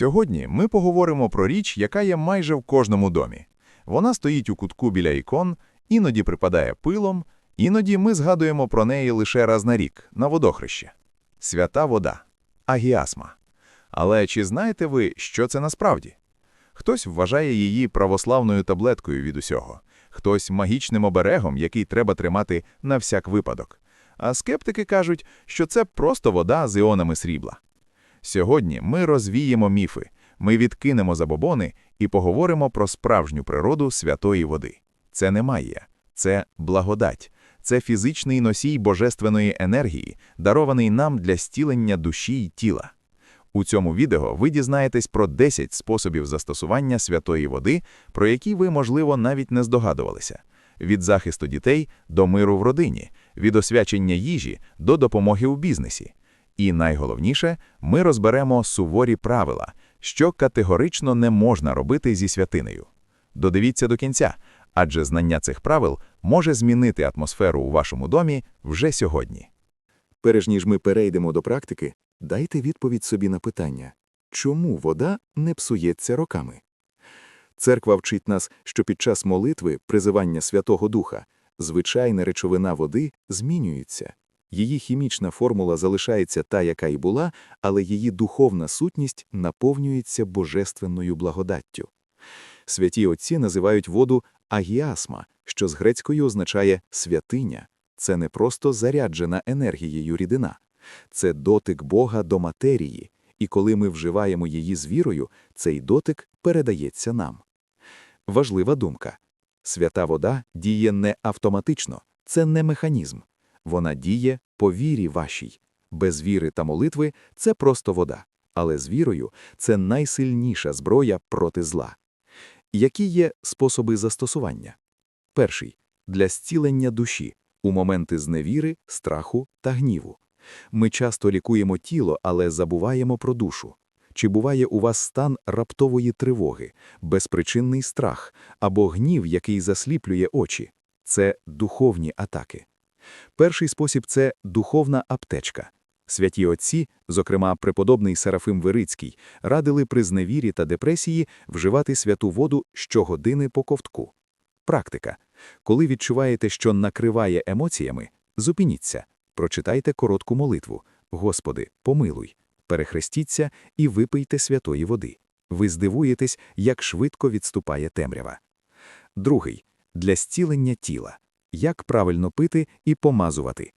Сьогодні ми поговоримо про річ, яка є майже в кожному домі. Вона стоїть у кутку біля ікон, іноді припадає пилом, іноді ми згадуємо про неї лише раз на рік, на водохреще. Свята вода. Агіасма. Але чи знаєте ви, що це насправді? Хтось вважає її православною таблеткою від усього, хтось магічним оберегом, який треба тримати на всяк випадок. А скептики кажуть, що це просто вода з іонами срібла. Сьогодні ми розвіємо міфи, ми відкинемо забобони і поговоримо про справжню природу святої води. Це не магія, це благодать, це фізичний носій божественної енергії, дарований нам для стілення душі й тіла. У цьому відео ви дізнаєтесь про 10 способів застосування святої води, про які ви, можливо, навіть не здогадувалися: від захисту дітей до миру в родині, від освячення їжі до допомоги у бізнесі. І найголовніше, ми розберемо суворі правила, що категорично не можна робити зі святинею. Додивіться до кінця, адже знання цих правил може змінити атмосферу у вашому домі вже сьогодні. Перш ніж ми перейдемо до практики, дайте відповідь собі на питання, чому вода не псується роками? Церква вчить нас, що під час молитви, призивання Святого Духа, звичайна речовина води змінюється. Її хімічна формула залишається та, яка й була, але її духовна сутність наповнюється божественною благодаттю. Святі отці називають воду агіасма, що з грецькою означає святиня. Це не просто заряджена енергією рідина, це дотик Бога до матерії, і коли ми вживаємо її з вірою, цей дотик передається нам. Важлива думка. Свята вода діє не автоматично, це не механізм. Вона діє по вірі вашій. Без віри та молитви це просто вода, але з вірою це найсильніша зброя проти зла. Які є способи застосування? Перший для зцілення душі у моменти зневіри, страху та гніву. Ми часто лікуємо тіло, але забуваємо про душу. Чи буває у вас стан раптової тривоги, безпричинний страх або гнів, який засліплює очі? Це духовні атаки. Перший спосіб це духовна аптечка. Святі отці, зокрема преподобний Серафим Вирицький, радили при зневірі та депресії вживати святу воду щогодини по ковтку. Практика. Коли відчуваєте, що накриває емоціями, зупиніться, прочитайте коротку молитву Господи, помилуй, перехрестіться і випийте святої води. Ви здивуєтесь, як швидко відступає темрява. Другий для зцілення тіла. Як правильно пити і помазувати.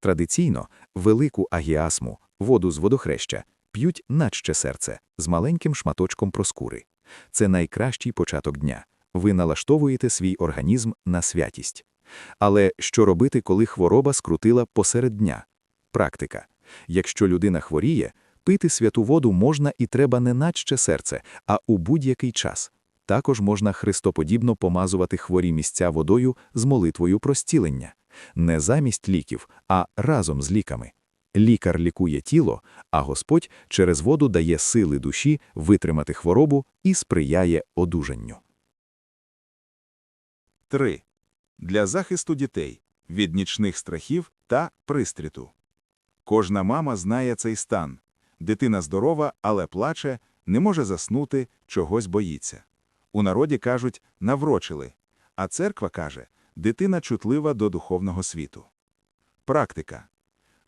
Традиційно велику агіасму, воду з водохреща, п'ють наче серце з маленьким шматочком проскури. Це найкращий початок дня. Ви налаштовуєте свій організм на святість. Але що робити, коли хвороба скрутила посеред дня? Практика. Якщо людина хворіє, пити святу воду можна і треба не наче серце, а у будь-який час. Також можна христоподібно помазувати хворі місця водою з молитвою про зцілення. Не замість ліків, а разом з ліками. Лікар лікує тіло, а Господь через воду дає сили душі витримати хворобу і сприяє одужанню. 3. Для захисту дітей від нічних страхів та пристріту. Кожна мама знає цей стан. Дитина здорова, але плаче, не може заснути, чогось боїться. У народі кажуть наврочили, а церква каже дитина чутлива до духовного світу. Практика.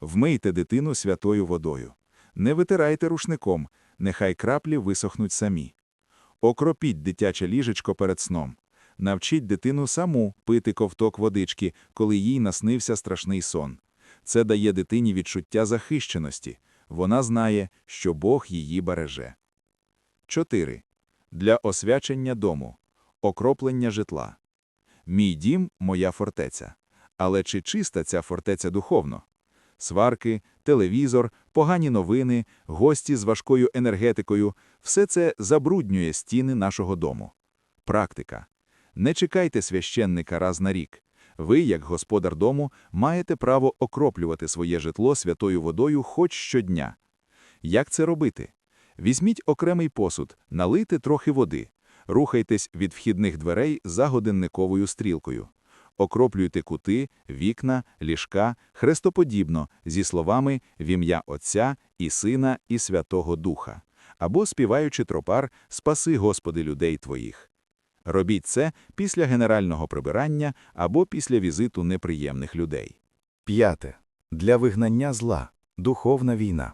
Вмийте дитину святою водою. Не витирайте рушником, нехай краплі висохнуть самі. Окропіть дитяче ліжечко перед сном. Навчіть дитину саму пити ковток водички, коли їй наснився страшний сон. Це дає дитині відчуття захищеності. Вона знає, що Бог її береже. 4. Для освячення дому. Окроплення житла. Мій дім моя фортеця. Але чи чиста ця фортеця духовно? Сварки, телевізор, погані новини, гості з важкою енергетикою все це забруднює стіни нашого дому. Практика. Не чекайте священника раз на рік. Ви, як господар дому, маєте право окроплювати своє житло святою водою хоч щодня. Як це робити? Візьміть окремий посуд, налийте трохи води, рухайтесь від вхідних дверей за годинниковою стрілкою. Окроплюйте кути, вікна, ліжка, хрестоподібно, зі словами в ім'я Отця і Сина і Святого Духа. або співаючи тропар «Спаси, Господи, людей Твоїх». Робіть це після генерального прибирання або після візиту неприємних людей. П'яте. Для вигнання зла. Духовна війна.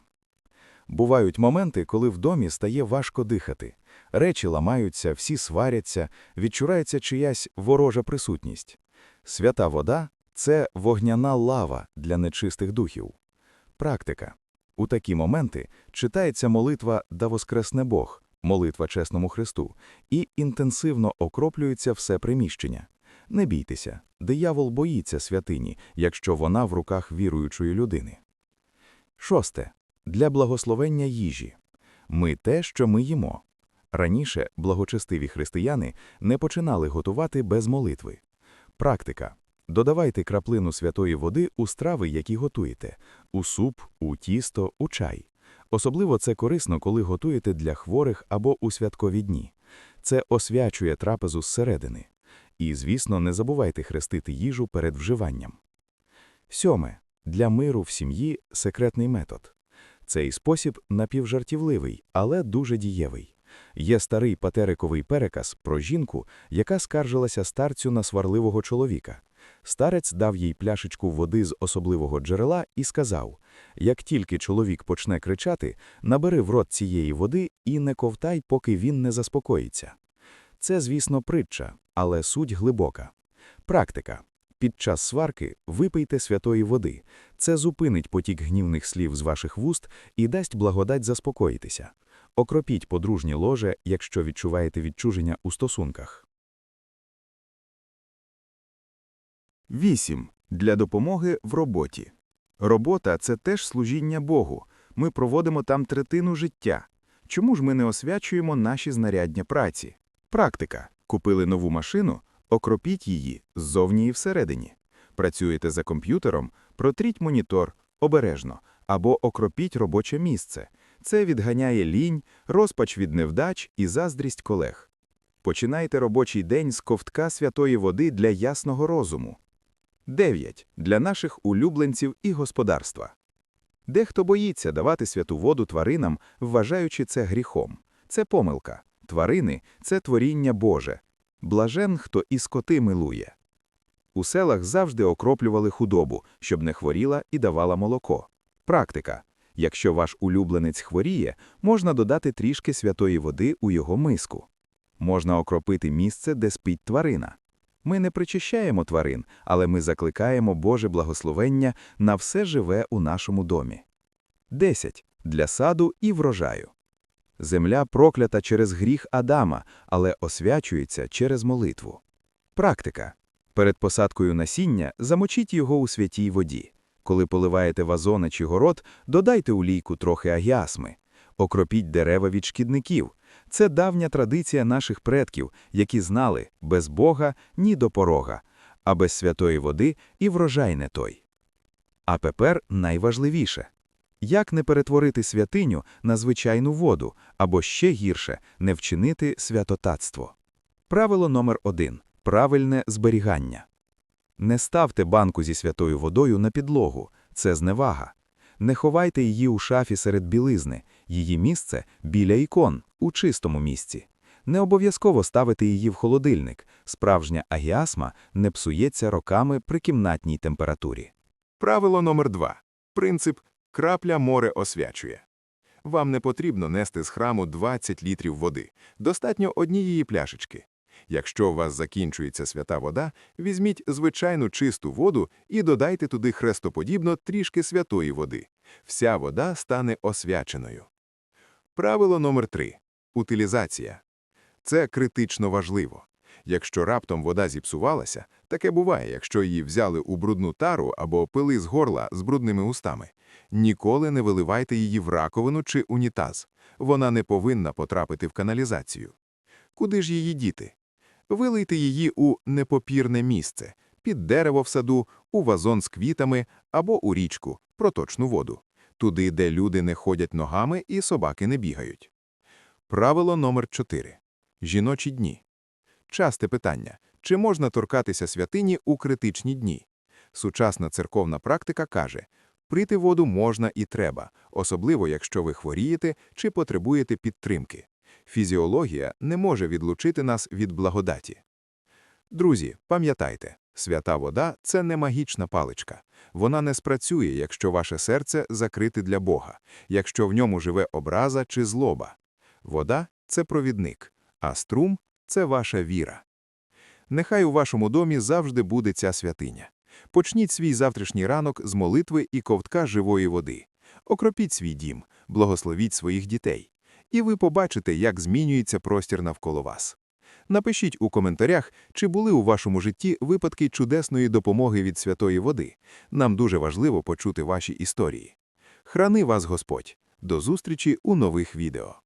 Бувають моменти, коли в домі стає важко дихати. Речі ламаються, всі сваряться, відчувається чиясь ворожа присутність. Свята вода – це вогняна лава для нечистих духів. Практика. У такі моменти читається молитва «Да воскресне Бог», молитва чесному Христу, і інтенсивно окроплюється все приміщення. Не бійтеся, диявол боїться святині, якщо вона в руках віруючої людини. Шосте. Для благословення їжі. Ми те, що ми їмо. Раніше благочестиві християни не починали готувати без молитви. Практика. Додавайте краплину святої води у страви, які готуєте – у суп, у тісто, у чай. Особливо це корисно, коли готуєте для хворих або у святкові дні. Це освячує трапезу зсередини. І, звісно, не забувайте хрестити їжу перед вживанням. Сьоме. Для миру в сім'ї секретний метод. Цей спосіб напівжартівливий, але дуже дієвий. Є старий патериковий переказ про жінку, яка скаржилася старцю на сварливого чоловіка. Старець дав їй пляшечку води з особливого джерела і сказав: як тільки чоловік почне кричати, набери в рот цієї води і не ковтай, поки він не заспокоїться. Це, звісно, притча, але суть глибока. Практика. Під час сварки випийте святої води. Це зупинить потік гнівних слів з ваших вуст і дасть благодать заспокоїтися. Окропіть подружнє ложе, якщо відчуваєте відчуження у стосунках. 8. Для допомоги в роботі. Робота – це теж служіння Богу. Ми проводимо там третину життя. Чому ж ми не освячуємо наші знаряддя праці? Практика. Купили нову машину, окропіть її ззовні і всередині. Працюєте за комп'ютером, протріть монітор обережно або окропіть робоче місце. Це відганяє лінь, розпач від невдач і заздрість колег. Починайте робочий день з ковтка святої води для ясного розуму. 9. Для наших улюбленців і господарства. Дехто боїться давати святу воду тваринам, вважаючи це гріхом. Це помилка. Тварини – це творіння Боже. Блажен, хто і скоти милує. У селах завжди окроплювали худобу, щоб не хворіла і давала молоко. Практика. Якщо ваш улюбленець хворіє, можна додати трішки святої води у його миску. Можна окропити місце, де спить тварина. Ми не причищаємо тварин, але ми закликаємо Боже благословення на все живе у нашому домі. 10. Для саду і врожаю. Земля проклята через гріх Адама, але освячується через молитву. Практика. Перед посадкою насіння замочіть його у святій воді. Коли поливаєте вазони чи город, додайте у лійку трохи агіасми. Окропіть дерева від шкідників. Це давня традиція наших предків, які знали без Бога ні до порога, а без святої води і врожай не той. А тепер найважливіше. Як не перетворити святиню на звичайну воду, або ще гірше – не вчинити святотатство? Правило номер один – правильне зберігання. Не ставте банку зі святою водою на підлогу – це зневага. Не ховайте її у шафі серед білизни, її місце – біля ікон, у чистому місці. Не обов'язково ставити її в холодильник, справжня агіасма не псується роками при кімнатній температурі. Правило номер два. Принцип «крапля море освячує». Вам не потрібно нести з храму 20 літрів води, достатньо однієї пляшечки. Якщо у вас закінчується свята вода, візьміть звичайну чисту воду і додайте туди хрестоподібно трішки святої води. Вся вода стане освяченою. Правило номер 3. Утилізація. Це критично важливо. Якщо раптом вода зіпсувалася, таке буває, якщо її взяли у брудну тару або пили з горла з брудними устами. Ніколи не виливайте її в раковину чи унітаз. Вона не повинна потрапити в каналізацію. Куди ж її діти? Вилийте її у непопірне місце, під дерево в саду, у вазон з квітами або у річку, проточну воду, туди, де люди не ходять ногами і собаки не бігають. Правило номер 4. Жіночі дні. Часте питання. Чи можна торкатися святині у критичні дні? Сучасна церковна практика каже, Прити воду можна і треба, особливо якщо ви хворієте чи потребуєте підтримки. Фізіологія не може відлучити нас від благодаті. Друзі, пам'ятайте, свята вода – це не магічна паличка. Вона не спрацює, якщо ваше серце закрите для Бога, якщо в ньому живе образа чи злоба. Вода – це провідник, а струм – це ваша віра. Нехай у вашому домі завжди буде ця святиня. Почніть свій завтрашній ранок з молитви і ковтка живої води. Окропіть свій дім, благословіть своїх дітей. І ви побачите, як змінюється простір навколо вас. Напишіть у коментарях, чи були у вашому житті випадки чудесної допомоги від святої води. Нам дуже важливо почути ваші історії. Храни вас Господь. До зустрічі у нових відео.